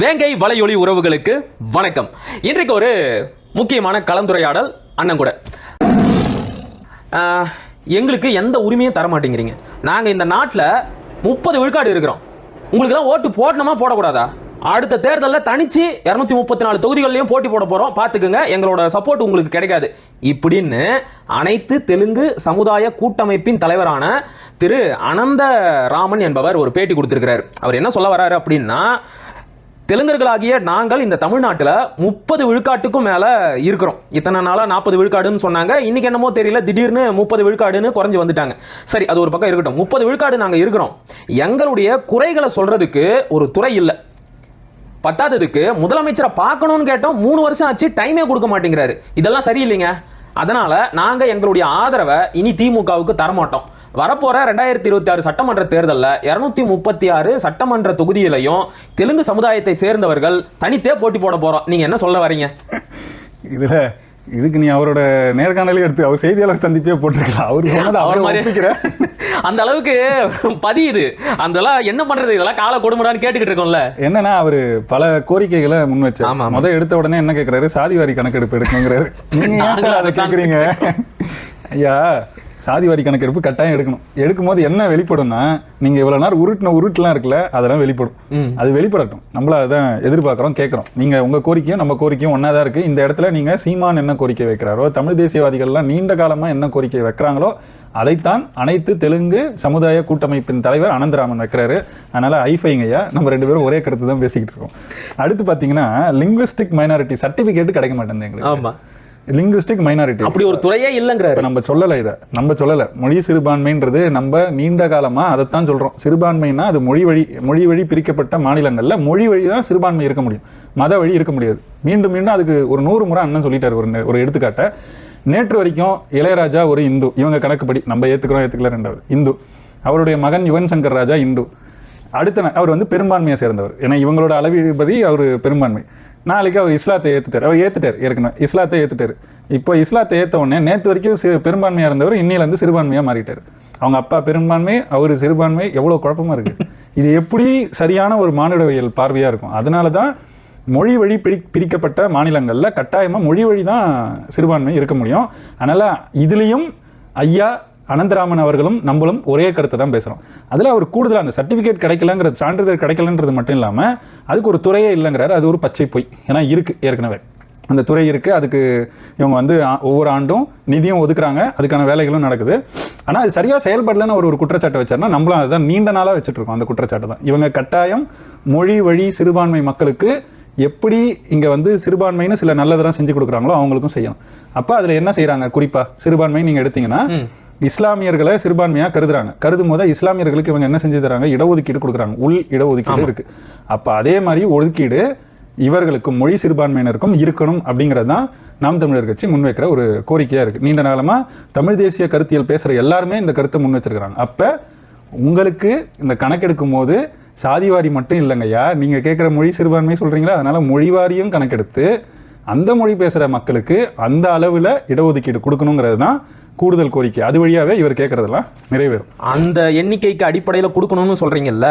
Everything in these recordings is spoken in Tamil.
வேங்கை வலையொலி உறவுகளுக்கு வணக்கம். இன்றைக்கு ஒரு முக்கியமான கலந்துரையாடல் அண்ணன் கூட. எங்களுக்கு எந்த உரிமையும் தர மாட்டேங்கிறீங்க. நாங்கள் இந்த நாட்டில் முப்பது விழுக்காடு இருக்கிறோம். உங்களுக்குலாம் ஓட்டு போடணுமா போடக்கூடாதா? அடுத்த தேர்தலில் தனிச்சு இரநூத்தி முப்பத்தி நாலு தொகுதிகள்லையும் போட்டி போட போகிறோம் பார்த்துக்குங்க எங்களோட சப்போர்ட் உங்களுக்கு கிடைக்காது. இப்படின்னு அனைத்து தெலுங்கு சமுதாய கூட்டமைப்பின் தலைவரான திரு அனந்த ராமன் என்பவர் ஒரு பேட்டி கொடுத்துருக்கிறார். அவர் என்ன சொல்ல வராரு அப்படின்னா தெலுங்கர்களாகிய நாங்கள் இந்த தமிழ்நாட்டில் முப்பது விழுக்காட்டுக்கும் மேலே இருக்கிறோம். இத்தனை நாளாக நாற்பது விழுக்காடுன்னு சொன்னாங்க. இன்னைக்கு என்னமோ தெரியல திடீர்னு முப்பது விழுக்காடுன்னு குறைஞ்சு வந்துட்டாங்க. சரி அது ஒரு பக்கம் இருக்கட்டும். முப்பது விழுக்காடு நாங்கள் இருக்கிறோம். எங்களுடைய குறைகளை சொல்கிறதுக்கு ஒரு துறை இல்லை. பத்தாததுக்கு முதலமைச்சரை பார்க்கணும்னு கேட்டோம். மூணு வருஷம் ஆச்சு டைமே கொடுக்க மாட்டேங்கிறாரு. இதெல்லாம் சரியில்லைங்க. அதனால் நாங்கள் எங்களுடைய ஆதரவை இனி திமுகவுக்கு தரமாட்டோம். வரப்போற ரெண்டாயிரத்தி இருபத்தி ஆறு சட்டமன்ற தேர்தலில் இருநூத்தி முப்பத்தி ஆறு சட்டமன்ற தொகுதியிலையும் தெலுங்கு சமுதாயத்தை சேர்ந்தவர்கள் தனித்தே போட்டி போட போறோம். நீங்க என்ன சொல்ல வரீங்க? இதுல இதுக்கு நீ அவரோட நேர்காணலே எடுத்து அவர் செய்தியாளர் சந்திப்பே போட்டிருக்கலாம். அவர் சொன்னது அவர் மாதிரி அந்த அளவுக்கு பதியுது அதெல்லாம் என்ன பண்றது? இதெல்லாம் கால கொடுமுடான்னு கேட்டுக்கிட்டு இருக்கோம்ல. என்னன்னா அவரு பல கோரிக்கைகளை முன் ஆமா, வச்சார் ஆமா. முத எடுத்த உடனே என்ன கேக்குறாரு? சாதிவாரி கணக்கெடுப்பு எடுக்கணுங்கிறாரு. நீங்க ஏன் நாங்களும் சார் அதை அதைத்தான் கேக்குறீங்க? ஐயா சாதிவாரி கணக்கெடுப்பு கட்டாயம் எடுக்கணும். எடுக்கும்போது என்ன வெளிப்படும்னா நீங்க இவ்வளவு நேரம் உருட்டின உருட்டுலாம் இருக்குல்ல அதெல்லாம் வெளிப்படும். அது வெளிப்படட்டும். நம்மள அதான் எதிர்பார்க்குறோம் கேட்குறோம். நீங்க உங்க கோரிக்கையும் நம்ம கோரிக்கையும் ஒன்றா தான் இருக்கு. இந்த இடத்துல நீங்க சீமான் என்ன கோரிக்கை வைக்கிறாரோ தமிழ் தேசியவாதிகள்லாம் நீண்ட காலமா என்ன கோரிக்கை வைக்கிறாங்களோ அதைத்தான் அனைத்து தெலுங்கு சமுதாய கூட்டமைப்பின் தலைவர் அனந்தராமன் வைக்கிறாரு. அதனால ஐஃபைங்கய்யா நம்ம ரெண்டு பேரும் ஒரே கருத்து தான் பேசிக்கிட்டு இருக்கோம். அடுத்து பாத்தீங்கன்னா லிங்குவிஸ்டிக் மைனாரிட்டி சர்டிபிகேட் கிடைக்க மாட்டேங்குது எங்களுக்கு. லிங்குவிஸ்டிக் மைனாரிட்டி அப்படி ஒரு துறையே இல்லைங்கிறாரு. நம்ம சொல்லல இதை. நம்ம சொல்லல. மொழி சிறுபான்மைன்றது நம்ம நீண்ட காலமா அதைத்தான் சொல்றோம். சிறுபான்மைனா அது மொழி வழி மொழி வழி பிரிக்கப்பட்ட மாநிலங்கள்ல மொழி வழி தான் சிறுபான்மை இருக்க முடியும். மத வழி இருக்க முடியாது. மீண்டும் மீண்டும் அதுக்கு ஒரு நூறு முறை அண்ணன் சொல்லிட்டாரு ஒரு ஒரு எடுத்துக்காட்ட. நேற்று வரைக்கும் இளையராஜா ஒரு இந்து. இவங்க கணக்குப்படி நம்ம ஏத்துக்கிறோம் ஏத்துக்கல ரெண்டாவது இந்து. அவருடைய மகன் யுவன் சங்கர் ராஜா இந்து. அடுத்த அவர் வந்து பெரும்பான்மையை சேர்ந்தவர். ஏன்னா இவங்களோட அளவீடுபடி அவர் பெரும்பான்மை. நாளைக்கு அவர் இஸ்லாத்தை ஏத்துட்டார். அவர் ஏற்றுட்டார் ஏற்கனவே. இஸ்லாத்தை ஏற்றுட்டார் இப்போ இஸ்லாத்தை ஏற்ற உடனே நேற்று வரைக்கும் சி பெரும்பான்மையாக இருந்தவர் இன்னிலேருந்து சிறுபான்மையாக மாறிட்டார். அவங்க அப்பா பெரும்பான்மை அவர் சிறுபான்மை எவ்வளோ குழப்பமா இருக்குது இது எப்படி சரியான ஒரு மானுடவியல் பார்வையாக இருக்கும்? அதனால தான் மொழி வழி பிரி பிரிக்கப்பட்ட மாநிலங்களில் கட்டாயமாக மொழி வழி தான் சிறுபான்மை இருக்க முடியும். அதனால் இதுலேயும் ஐயா அனந்தராமன் அவர்களும் நம்மளும் ஒரே கருத்தை தான் பேசுகிறோம் அதில் அவர் கூடுதலாக அந்த சர்டிஃபிகேட் கிடைக்கலங்கிறது சான்றிதழ் கிடைக்கலன்றது மட்டும் இல்லாமல் அதுக்கு ஒரு துறையே இல்லைங்கிறாரு. அது ஒரு பச்சை பொய். ஏன்னா இருக்குது ஏற்கனவே. அந்த துறை இருக்குது அதுக்கு இவங்க வந்து ஒவ்வொரு ஆண்டும் நிதியும் ஒதுக்குறாங்க. அதுக்கான வேலைகளும் நடக்குது. ஆனால் அது சரியாக செயல்படலன்னு ஒரு ஒரு குற்றச்சாட்டை வச்சாருன்னா நம்மளும் அதுதான் நீண்ட நாளாக வச்சுட்ருக்கோம் அந்த குற்றச்சாட்டை தான். இவங்க கட்டாயம் மொழி வழி சிறுபான்மை மக்களுக்கு எப்படி இங்கே வந்து சிறுபான்மைன்னு சில நல்லதெல்லாம் செஞ்சு கொடுக்குறாங்களோ அவங்களுக்கும் செய்யணும். அப்போ அதில் என்ன செய்கிறாங்க குறிப்பாக சிறுபான்மை நீங்கள் எடுத்தீங்கன்னா இஸ்லாமியர்களை சிறுபான்மையா கருதுறாங்க. கருதும் போது இஸ்லாமியர்களுக்கு இவங்க என்ன செஞ்சு தராங்க? இடஒதுக்கீடு கொடுக்குறாங்க. உள் இடஒதுக்கீடு இருக்கு. அப்ப அதே மாதிரி ஒதுக்கீடு இவர்களுக்கும் மொழி சிறுபான்மையினருக்கும் இருக்கணும் அப்படிங்கிறது தான் நாம் தமிழர் கட்சி முன்வைக்கிற ஒரு கோரிக்கையா இருக்கு. நீண்ட காலமா தமிழ் தேசிய கருத்தியல் பேசுற எல்லாருமே இந்த கருத்தை முன் வச்சிருக்கிறாங்க அப்ப உங்களுக்கு இந்த கணக்கெடுக்கும் போது சாதிவாரி மட்டும் இல்லைங்கய்யா. நீங்க கேட்குற மொழி சிறுபான்மை சொல்றீங்களா? அதனால மொழிவாரியும் கணக்கெடுத்து அந்த மொழி பேசுற மக்களுக்கு அந்த அளவுல இடஒதுக்கீடு கொடுக்கணுங்கிறது தான் கூடுதல் கோரிக்கை. அது வழியாவே இவர் கேட்கறதெல்லாம் நிறைவேறும். அந்த எண்ணிக்கைக்கு அடிப்படையில கொடுக்கணும்னு சொல்றீங்கல்ல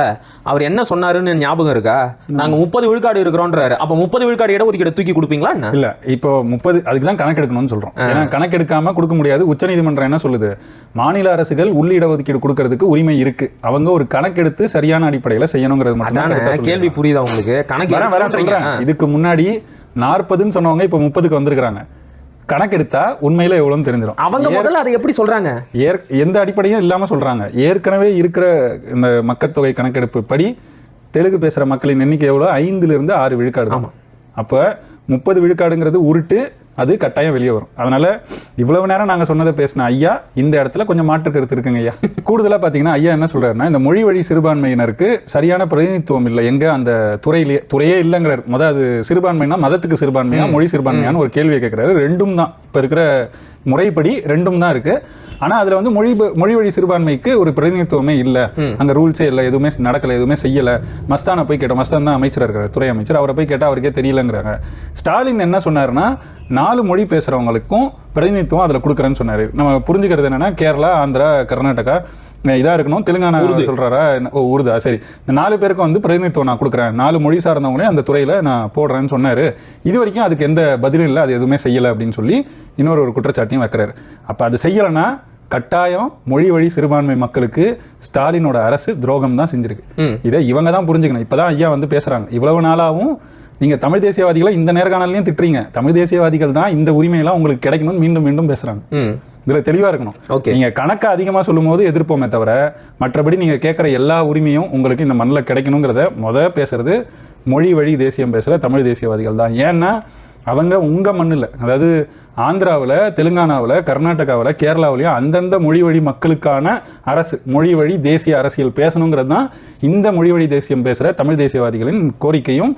அவர் என்ன சொன்னாருன்னு ஞாபகம் இருக்கா? நாங்க முப்பது விழுக்காடு இருக்கிறோன்றாரு. அப்ப முப்பது விழுக்காடு இடஒதுக்கீடு தூக்கி கொடுப்பீங்களா இல்ல இப்போ முப்பது அதுக்கு தான் கணக்கெடுக்கணும்னு சொல்றோம். ஏன்னா கணக்கெடுக்காம கொடுக்க முடியாது. உச்சநீதிமன்றம் என்ன சொல்லுது? மாநில அரசுகள் உள் இடஒதுக்கீடு கொடுக்கறதுக்கு உரிமை இருக்கு. அவங்க ஒரு கணக்கெடுத்து சரியான அடிப்படையில செய்யணுங்கிறது மட்டும் கேள்வி. புரியுதா உங்களுக்கு? கணக்கு. இதுக்கு முன்னாடி நாற்பதுன்னு சொன்னவங்க இப்போ முப்பதுக்கு வந்திருக்காங்க கணக்கெடுத்தா உண்மையில எவ்வளவுன்னு தெரிஞ்சிடும் அவங்க முதல்ல அதை எப்படி சொல்றாங்க? ஏற் எந்த அடிப்படையும் இல்லாம சொல்றாங்க. ஏற்கனவே இருக்கிற இந்த மக்கள் தொகை கணக்கெடுப்பு படி தெலுங்கு பேசுற மக்களின் எண்ணிக்கை எவ்வளோ ஐந்துல இருந்து ஆறு விழுக்காடு தான். அப்ப முப்பது விழுக்காடுங்கிறது உருட்டு அது கட்டாயம் வெளியே வரும். அதனால இவ்வளவு நேரம் நாங்க சொன்னதை பேசின ஐயா இந்த இடத்துல கொஞ்சம் மாற்று கருத்து இருக்குங்க ஐயா. கூடுதலா பாத்தீங்கன்னா ஐயா என்ன சொல்றாருன்னா இந்த மொழி வழி சிறுபான்மையினருக்கு சரியான பிரதிநிதித்துவம் இல்லை. எங்க அந்த துறையிலேயே துறையே இல்லைங்கிறார். முத அது சிறுபான்மைனா மதத்துக்கு சிறுபான்மையா மொழி சிறுபான்மையான்னு ஒரு கேள்வியை கேட்கிறாரு ரெண்டும் தான். இப்ப இருக்கிற முறைப்படி ரெண்டும் தான் இருக்கு. ஆனா அதுல வந்து மொழி மொழி வழி சிறுபான்மைக்கு ஒரு பிரதிநிதித்துவமே இல்ல. அங்க ரூல்ஸே இல்ல எதுவுமே நடக்கல எதுவுமே செய்யல. மஸ்தானை போய் கேட்டோம். மஸ்தான் தான் அமைச்சர் இருக்காரு துறை அமைச்சர். அவரை போய் கேட்டா அவருக்கே தெரியலங்கிறாங்க. ஸ்டாலின் என்ன சொன்னாருன்னா நாலு மொழி பேசுறவங்களுக்கும் பிரதிநிதித்துவம் அதுல கொடுக்குறேன்னு சொன்னாரு. நம்ம புரிஞ்சுக்கிறது என்னன்னா கேரளா ஆந்திரா கர்நாடகா அஹ் இதா இருக்கணும். தெலுங்கானா என்ன- ஓ உருதா. சரி. இந்த நாலு பேருக்கு வந்து பிரதிநிதித்துவம் நான் கொடுக்குறேன். நாலு மொழி சார்ந்தவங்களே அந்த துறையில நான் போடுறேன்னு சொன்னாரு. இது வரைக்கும் அதுக்கு எந்த பதிலும் இல்லை. அது எதுவுமே செய்யலை அப்படின்னு சொல்லி இன்னொரு ஒரு குற்றச்சாட்டையும் வைக்கிறாரு. அப்ப அது செய்யலைன்னா கட்டாயம் மொழி வழி சிறுபான்மை மக்களுக்கு ஸ்டாலினோட அரசு துரோகம் தான் செஞ்சிருக்கு. இதை இவங்க தான் புரிஞ்சுக்கணும். இப்பதான் ஐயா வந்து பேசுறாங்க. இவ்வளவு நாளாவும் நீங்க தமிழ் தேசியவாதிகளை இந்த நேர்காணலையும் திட்டுறீங்க. தமிழ் தேசியவாதிகள் தான் இந்த உரிமையெல்லாம் உங்களுக்கு கிடைக்கணும்னு மீண்டும் மீண்டும் பேசுறாங்க. இதுல தெளிவா இருக்கணும். Okay. நீங்க கணக்கு அதிகமா சொல்லும்போது எதிர்ப்போமே தவிர மற்றபடி நீங்க கேட்குற எல்லா உரிமையும் உங்களுக்கு இந்த மண்ணில் கிடைக்கணுங்கிறத முத பேசுறது மொழி வழி தேசியம் பேசுற தமிழ் தேசியவாதிகள் தான். ஏன்னா அவங்க உங்க மண்ணில் அதாவது ஆந்திராவில் தெலுங்கானாவில் கர்நாடகாவில் கேரளாவிலையும் அந்தந்த மொழி வழி மக்களுக்கான அரசு மொழி வழி தேசிய அரசியல் பேசணுங்கிறது தான் இந்த மொழி வழி தேசியம் பேசுகிற தமிழ் தேசியவாதிகளின் கோரிக்கையும்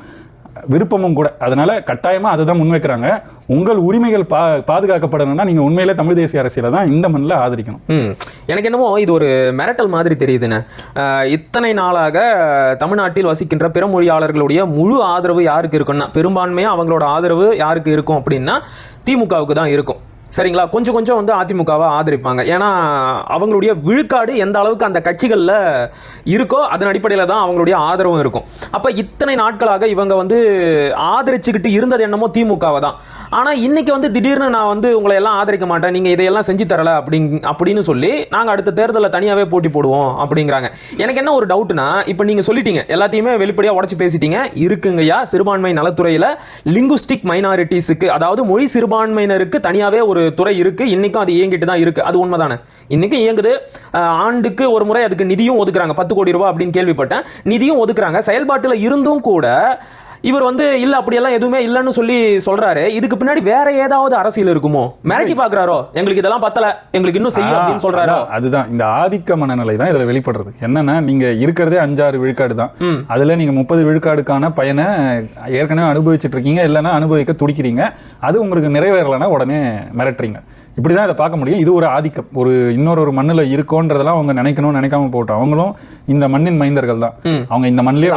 விருப்பமும் கூட. அதனால கட்டாயமாக அதை தான் முன்வைக்கிறாங்க உங்கள் உரிமைகள் பா பாதுகாக்கப்படணும்னா நீங்கள் உண்மையிலே தமிழ் தேசிய அரசியலை தான் இந்த மண்ணில் ஆதரிக்கணும். எனக்கு என்னமோ இது ஒரு மிரட்டல் மாதிரி தெரியுதுண்ணே இத்தனை நாளாக தமிழ்நாட்டில் வசிக்கின்ற பிற மொழியாளர்களுடைய முழு ஆதரவு யாருக்கு இருக்குன்னா பெரும்பான்மையாக அவங்களோட ஆதரவு யாருக்கு இருக்கும் அப்படின்னா திமுகவுக்கு தான் இருக்கும். சரிங்களா? கொஞ்சம் கொஞ்சம் வந்து அதிமுகவை ஆதரிப்பாங்க. ஏன்னா அவங்களுடைய விழுக்காடு எந்த அளவுக்கு அந்த கட்சிகளில் இருக்கோ அதன் அடிப்படையில் தான் அவங்களுடைய ஆதரவும் இருக்கும். அப்போ இத்தனை நாட்களாக இவங்க வந்து ஆதரிச்சுக்கிட்டு இருந்தது என்னமோ திமுகவை தான். ஆனால் இன்றைக்கி வந்து திடீர்னு நான் வந்து உங்களை எல்லாம் ஆதரிக்க மாட்டேன் நீங்கள் இதையெல்லாம் செஞ்சு தரல அப்படிங் அப்படின்னு சொல்லி நாங்கள் அடுத்த தேர்தலில் தனியாகவே போட்டி போடுவோம் அப்படிங்கிறாங்க. எனக்கு என்ன ஒரு டவுட்னா இப்போ நீங்கள் சொல்லிட்டீங்க எல்லாத்தையுமே வெளிப்படையாக உடச்சி பேசிட்டீங்க. இருக்குங்கய்யா சிறுபான்மை நலத்துறையில் லிங்குஸ்டிக் மைனாரிட்டிஸுக்கு அதாவது மொழி சிறுபான்மையினருக்கு தனியாகவே ஒரு துறை இருக்கு இன்னைக்கும் அது இயங்கிட்டு தான் இருக்கு. அது உண்மைதானே? இன்றைக்கும் இயங்குது ஆண்டுக்கு ஒரு முறை அதுக்கு நிதியும் ஒதுக்குறாங்க. பத்து கோடி ரூபா அப்படின்னு கேள்விப்பட்டேன். நிதியும் ஒதுக்குறாங்க. செயல்பாட்டில் இருந்தும் கூட இவர் வந்து இல்ல அப்படியெல்லாம் எதுவுமே இல்லைன்னு சொல்லி சொல்றாரு. இதுக்கு பின்னாடி வேற ஏதாவது அரசியல் இருக்குமோ? மிரட்டி பாக்குறாரோ எங்களுக்கு இதெல்லாம் பத்தல. எங்களுக்கு இன்னும் செய்யும் அப்படின்னு சொல்றாரோ? அதுதான். இந்த ஆதிக்க மனநிலை தான் இதுல வெளிப்படுறது. என்னன்னா நீங்க இருக்கிறதே அஞ்சாறு விழுக்காடு தான். அதுல நீங்க முப்பது விழுக்காடுக்கான பயனை ஏற்கனவே அனுபவிச்சுட்டு இருக்கீங்க. இல்லைன்னா அனுபவிக்க துடிக்கிறீங்க. அது உங்களுக்கு நிறைவேறலைன்னா உடனே மிரட்டுறீங்க. இப்படிதான் இதை பார்க்க முடியும். இது ஒரு ஆதிக்கம். ஒரு இன்னொரு ஒரு மண்ணுல இருக்கோன்றதெல்லாம் அவங்க நினைக்கணும் நினைக்காம போட்டோம். அவங்களும் இந்த மண்ணின் மைந்தர்கள் தான். அவங்க இந்த மண்ணிலே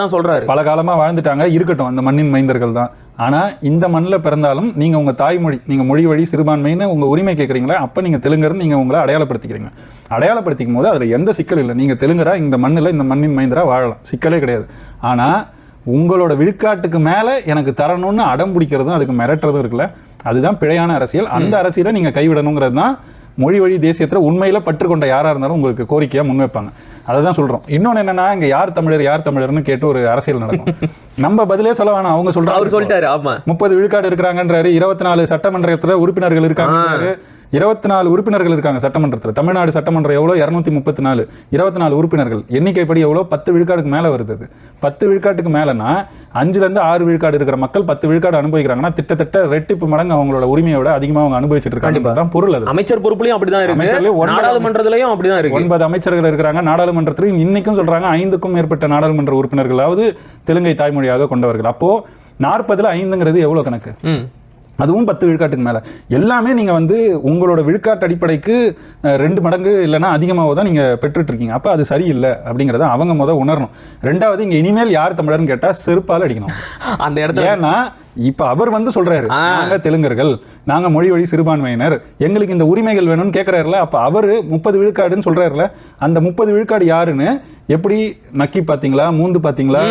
தான் சொல்றாரு. பல காலமா வாழ்ந்துட்டாங்க. இருக்கட்டும் அந்த மண்ணின் மைந்தர்கள் தான். ஆனா இந்த மண்ணில் பிறந்தாலும் நீங்க உங்க தாய்மொழி நீங்க மொழி வழி சிறுபான்மைன்னு உங்க உரிமை கேட்குறீங்களா? அப்ப நீங்க தெலுங்கர்னு நீங்க உங்களை அடையாளப்படுத்திக்கிறீங்க. அடையாளப்படுத்திக்கும் போது அதுல எந்த சிக்கல் இல்லை. நீங்க தெலுங்கரா இந்த மண்ணில் இந்த மண்ணின் மைந்தரா வாழலாம். சிக்கலே கிடையாது. ஆனா உங்களோட விழுக்காட்டுக்கு மேல எனக்கு தரணும்னு அடம் பிடிக்கிறதும் அதுக்கு மிரட்டுறதும் இருக்குல்ல? அதுதான் பிழையான அரசியல். அந்த அரசியலை நீங்க கைவிடணுங்கிறது தான் மொழி வழி தேசியத்துல உண்மையில பற்றுக்கொண்ட யாரா இருந்தாலும் உங்களுக்கு கோரிக்கையா முன்வைப்பாங்க அதை தான் சொல்றோம். இன்னொன்னு என்னன்னா இங்க யார் தமிழர் யார் தமிழர்னு கேட்டு ஒரு அரசியல் நடக்கும். நம்ம பதிலே சொல்ல வேணாம். அவங்க சொல்றாங்க. அவர் சொல்லிட்டாரு ஆமா. முப்பது விழுக்காடு இருக்கிறாங்கன்றாரு. இருபத்தி நாலு சட்டமன்றத்துல உறுப்பினர்கள் இருக்காங்க இருபத்தி நாலு உறுப்பினர்கள் இருக்காங்க சட்டமன்றத்துல. தமிழ்நாடு சட்டமன்றம் எவ்வளோ? இரநூத்தி முப்பத்தி நாலு. இருபத்தி நாலு உறுப்பினர்கள். எண்ணிக்கைப்படி எவ்வளோ? பத்து விழுக்காடுக்கு மேல வருது அது. பத்து விழுக்காட்டுக்கு மேலனா அஞ்சுல இருந்து ஆறு விழுக்காடு இருக்கிற மக்கள் பத்து விழுக்காடு அனுபவிக்கிறாங்கன்னா திட்டத்தட்ட ரெட்டிப்பு மடங்கு அவங்களோட உரிமையை விட அதிகமா அவங்க அனுபவிச்சுட்டு இருக்காங்க. பொருள் அது. அமைச்சர் பொறுப்புலயும் அப்படிதான் இருக்கு. நாடாளுமன்றத்திலயும் அப்படிதான் இருக்கு. ஒன்பது அமைச்சர்கள் இருக்கிறாங்க. நாடாளுமன்றத்திலும் இன்னைக்கும் சொல்றாங்க ஐந்துக்கும் மேற்பட்ட நாடாளுமன்ற உறுப்பினர்களாவது தெலுங்கை தாய்மொழியாக கொண்டவர்கள். அப்போ நாற்பதுல ஐந்துங்கிறது எவ்வளவு கணக்கு? அதுவும் பத்து விழுக்காட்டுக்கு மேல. எல்லாமே நீங்க வந்து உங்களோட விழுக்காட்டு அடிப்படைக்கு ரெண்டு மடங்கு இல்லைன்னா அதிகமாக தான் நீங்க பெற்றுட்டு இருக்கீங்க அப்ப அது சரியில்லை அப்படிங்கறத அவங்க முத உணரணும். ரெண்டாவது இங்க இனிமேல் யார் தமிழர்னு கேட்டா செருப்பால் அடிக்கணும். அந்த இடத்துல ஏன்னா இப்ப அவர் வந்து சொல்றாரு. நாங்க தெலுங்கர்கள் நாங்க மொழி வழி சிறுபான்மையினர் எங்களுக்கு இந்த உரிமைகள் வேணும்னு கேட்கறாருல அப்ப அவரு முப்பது விழுக்காடுன்னு சொல்றாருல அந்த முப்பது விழுக்காடு யாருன்னு எப்படி நக்கி பாத்தீங்களா மூந்து பாத்தீங்களா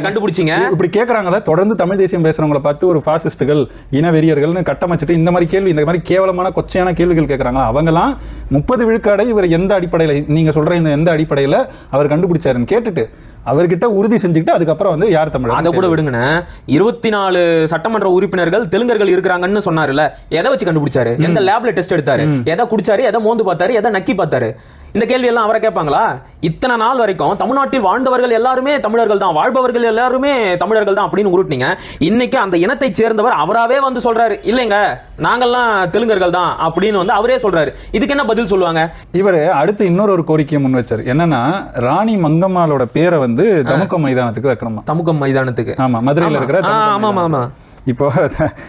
கண்டுபிடிச்சீங்க? இப்படி கேக்குறாங்களா தொடர்ந்து தமிழ் தேசியம் பேசுறவங்கள பார்த்து ஒரு பாசிஸ்டுகள் இனவெறியர்கள்னு கட்டமைச்சிட்டு இந்த மாதிரி கேள்வி இந்த மாதிரி கேவலமான கொச்சையான கேள்விகள் கேட்கறாங்களா அவங்கலாம் முப்பது விழுக்காடை இவர் எந்த அடிப்படையில நீங்க சொல்ற இந்த எந்த அடிப்படையில அவர் கண்டுபிடிச்சாருன்னு கேட்டுட்டு அவர்கிட்ட உறுதி செஞ்சுக்கிட்டு அதுக்கப்புறம் வந்து யார் தமிழர் அதை கூட விடுங்கண்ணே. இருபத்தி நாலு சட்டமன்ற உறுப்பினர்கள் தெலுங்கர்கள் இருக்கிறாங்கன்னு சொன்னாருல்ல. எதை வச்சு கண்டுபிடிச்சாரு? எந்த லேப்ல டெஸ்ட் எடுத்தாரு? எதை குடிச்சாரு? எதை மோந்து பார்த்தாரு? எதை நக்கி பார்த்தாரு? இந்த கேள்வி எல்லாம் அவரை கேட்பாங்களா? இத்தனை நாள் வரைக்கும் தமிழ்நாட்டில் வாழ்ந்தவர்கள் எல்லாருமே தமிழர்கள் தான். வாழ்பவர்கள் எல்லாருமே தமிழர்கள் தான் அப்படின்னு உருட்டினீங்க. இன்னைக்கு அந்த இனத்தை சேர்ந்தவர் அவராவே வந்து சொல்றாரு. இல்லைங்க நாங்கெல்லாம் தெலுங்கர்கள் தான் அப்படின்னு வந்து அவரே சொல்றாரு. இதுக்கு என்ன பதில் சொல்லுவாங்க? இவர் அடுத்து இன்னொரு ஒரு கோரிக்கையை முன் வச்சார். என்னன்னா ராணி மங்கம்மாளோட பேரை வந்து தமுக்க மைதானத்துக்கு வைக்கணுமா? தமுகம் மைதானத்துக்கு. ஆமா மதுரையில இருக்கிற தமுக்கம் ஆமா ஆமா ஆமா. இப்போ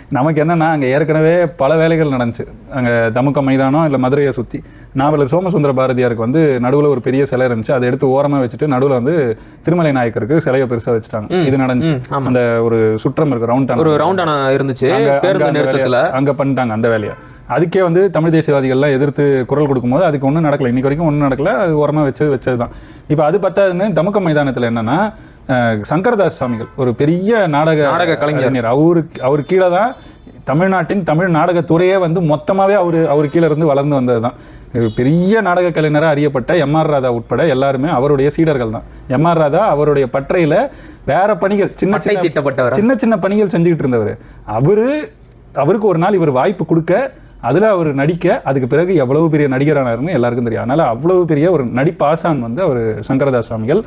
நமக்கு என்னன்னா அங்கே ஏற்கனவே பல வேலைகள் நடந்துச்சு. அங்கே தமுக்க மைதானம் இல்லை மதுரையை சுற்றி நாவலர் சோமசுந்தர பாரதியாருக்கு வந்து நடுவில் ஒரு பெரிய சிலை இருந்துச்சு. அதை எடுத்து ஓரமாக வச்சுட்டு நடுவில் வந்து திருமலை நாயக்கருக்கு சிலையை பெருசாக வச்சுட்டாங்க. இது நடந்துச்சு. அந்த ஒரு சுற்றம் இருக்கு ரவுண்ட் ஒரு ரவுண்டான இருந்துச்சு. அங்க- பண்ணிட்டாங்க அந்த வேலையை. அதுக்கே வந்து தமிழ் தேசியவாதிகள்லாம் எதிர்த்து குரல் கொடுக்கும்போது அதுக்கு ஒன்றும் நடக்கல. இன்னைக்கு வரைக்கும் ஒன்றும் நடக்கல. அது ஓரமா வச்சு வச்சது தான் இப்போ அது பத்தாதுன்னு தமுக்க மைதானத்தில் என்னன்னா சங்கரதாஸ் சுவாமிகள் ஒரு பெரிய நாடக நாடக கலைஞர். அவருக்கு அவர் கீழே தான் தமிழ்நாட்டின் தமிழ் நாடகத்துறையே வந்து மொத்தமாவே அவர் அவர் கீழே இருந்து வளர்ந்து வந்தது தான். பெரிய நாடக கலைஞராக அறியப்பட்ட எம்ஆர் ராதா உட்பட எல்லாருமே அவருடைய சீடர்கள் தான். எம்ஆர் ராதா அவருடைய பற்றையில வேற பணிகள் சின்ன சின்ன தீட்டப்பட்டவர்? சின்ன சின்ன பணிகள் செஞ்சுக்கிட்டு இருந்தவர். அவரு அவருக்கு ஒரு நாள் இவர் வாய்ப்பு கொடுக்க அதுல அவர் நடிக்க அதுக்கு பிறகு எவ்வளவு பெரிய நடிகரானாருன்னு எல்லாருக்கும் தெரியும். அதனால அவ்வளவு பெரிய ஒரு நடிப்பாசான் வந்து அவர் சங்கரதாஸ் சுவாமிகள்.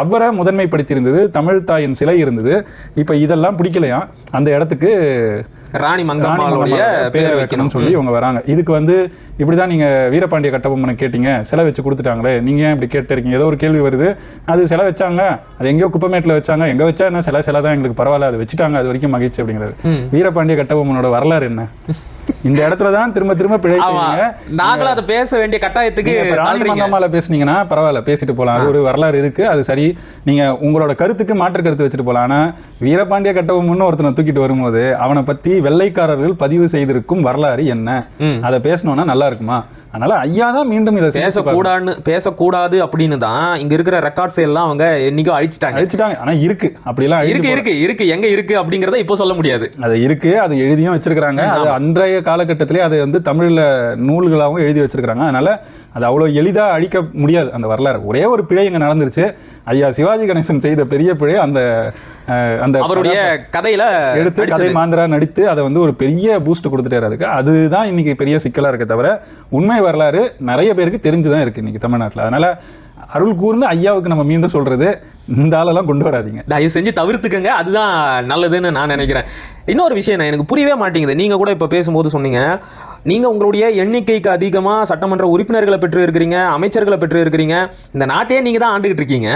அவரை முதன்மைப்படுத்தி இருந்தது தமிழ் தாயின் சிலை இருந்தது. இப்ப இதெல்லாம் பிடிக்கலையாம் அந்த இடத்துக்கு ராணி மங்கம்மாளுடைய மங்கம்மாளோட பேர் பேரை வைக்கணும். வைக்கணும்னு சொல்லி இவங்க வராங்க. இதுக்கு வந்து இப்படிதான் நீங்க வீரபாண்டிய கட்டபொம்மனை கேட்டீங்க சிலை வச்சு கொடுத்துட்டாங்களே நீங்க ஏன் இப்படி கேட்டிருக்கீங்க ஏதோ ஒரு கேள்வி வருது. அது சிலை வச்சாங்க. அது எங்கேயோ குப்பமேட்டில் வச்சாங்க. எங்க வச்சா என்ன? சிலை சிலை தான் எங்களுக்கு பரவாயில்ல. அது வச்சுட்டாங்க. அது வரைக்கும் மகிழ்ச்சி அப்படிங்கிறது. வீரபாண்டிய கட்டபொம்மனோட வரலாறு என்ன? இந்த இடத்துல தான் திரும்ப திரும்ப பிழை நாங்களும் அதை பேச வேண்டிய கட்டாயத்துக்கு ராணி. மங்கம்மால பேசுனீங்கன்னா பரவாயில்ல பேசிட்டு போலாம். அது ஒரு வரலாறு இருக்கு. அது சரி நீங்க உங்களோட கருத்துக்கு மாற்று கருத்து வச்சுட்டு போலாம். ஆனா வீரபாண்டிய கட்டபொம்மன் ஒருத்தனை தூக்கிட்டு வரும்போது அவனை பத்தி வெள்ளைக்காரர்கள் பதிவு செய்திருக்கும் வரலாறு என்ன. அதை பேசணும்னா நல்லா இருக்குமா? அதனால ஐயா தான் மீண்டும் இதை. பேசக்கூடாதுன்னு பேசக்கூடாது அப்படின்னு தான் இங்க இருக்கிற ரெக்கார்ட்ஸ் எல்லாம் அவங்க என்னைக்கோ அழிச்சிட்டாங்க. அழிச்சிட்டாங்க. ஆனா இருக்கு. அப்படிலாம் இருக்கு இருக்கு இருக்கு. எங்க இருக்கு அப்படிங்கறத இப்போ சொல்ல முடியாது. அது இருக்கு. அது எழுதியும் வச்சிருக்கிறாங்க. அது அன்றைய காலகட்டத்திலே அதை வந்து தமிழ்ல நூல்களாகவும் எழுதி வச்சிருக்கிறாங்க. அதனால அது அவ்வளவு எளிதா அழிக்க முடியாது அந்த வரலாறு. ஒரே ஒரு பிழை இங்க நடந்துருச்சு. ஐயா சிவாஜி கணேசன் செய்த பெரிய பிழை அந்த அந்த அவருடைய கதையில எடுத்து கதை. மாந்திரா நடித்து அதை வந்து ஒரு பெரிய பூஸ்ட் கொடுத்துட்டாரு அதுக்கு. அதுதான் இன்னைக்கு பெரிய சிக்கலா இருக்க தவிர உண்மை வரலாறு நிறைய பேருக்கு தெரிஞ்சுதான் இருக்கு இன்னைக்கு தமிழ்நாட்டுல. அதனால அருள் கூர்ந்து ஐயாவுக்கு நம்ம மீண்டும் சொல்றது இந்த ஆளெல்லாம் கொண்டு வராதீங்க. தயவு செஞ்சு தவிர்த்துக்கங்க அதுதான் நல்லதுன்னு நான் நினைக்கிறேன். இன்னொரு விஷயம் நான் எனக்கு புரியவே மாட்டேங்குது. நீங்க கூட இப்ப பேசும்போது சொன்னீங்க நீங்க உங்களுடைய எண்ணிக்கைக்கு அதிகமா சட்டமன்ற உறுப்பினர்களை பெற்று இருக்கிறீங்க அமைச்சர்களை பெற்று இருக்கிறீங்க இந்த நாட்டையே நீங்க தான் ஆண்டுகிட்டு இருக்கீங்க.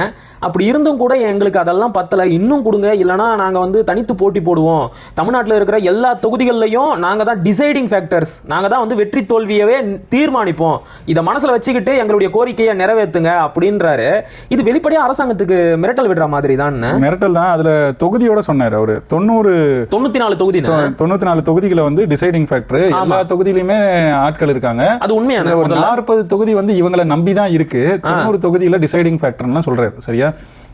அப்படி இருந்தும் கூட எங்களுக்கு அதெல்லாம் பத்தல. இன்னும் கொடுங்க. இல்லைனா நாங்க வந்து தனித்து போட்டி போடுவோம். தமிழ்நாட்டில் இருக்கிற எல்லா தொகுதிகள்லையும் நாங்க தான் டிசைடிங் ஃபேக்டர்ஸ் நாங்க தான் வந்து வெற்றி தோல்வியவே தீர்மானிப்போம். இதை மனசுல வச்சுக்கிட்டு எங்களுடைய கோரிக்கையை நிறைவேற்றுங்க அப்படின்றாரு. இது வெளிப்படையா அரசாங்கத்துக்கு மிரட்டல் விடுற மாதிரி தான் மிரட்டல் தான். அதுல தொகுதியோட சொன்னாரு அவரு. தொண்ணூறு தொண்ணூத்தி நாலு தொகுதி தொண்ணூத்தி நாலு தொகுதிகளை வந்து டிசைடிங் ஃபேக்டர் எல்லா தொகுதியிலுமே ஆட்கள் இருக்காங்க. அது உண்மையான ஒரு நாற்பது தொகுதி வந்து இவங்களை நம்பி தான் இருக்கு தொண்ணூறு தொகுதியில டிசைடிங் ஃபேக்டர்லாம் சொல்றாரு. சரியா?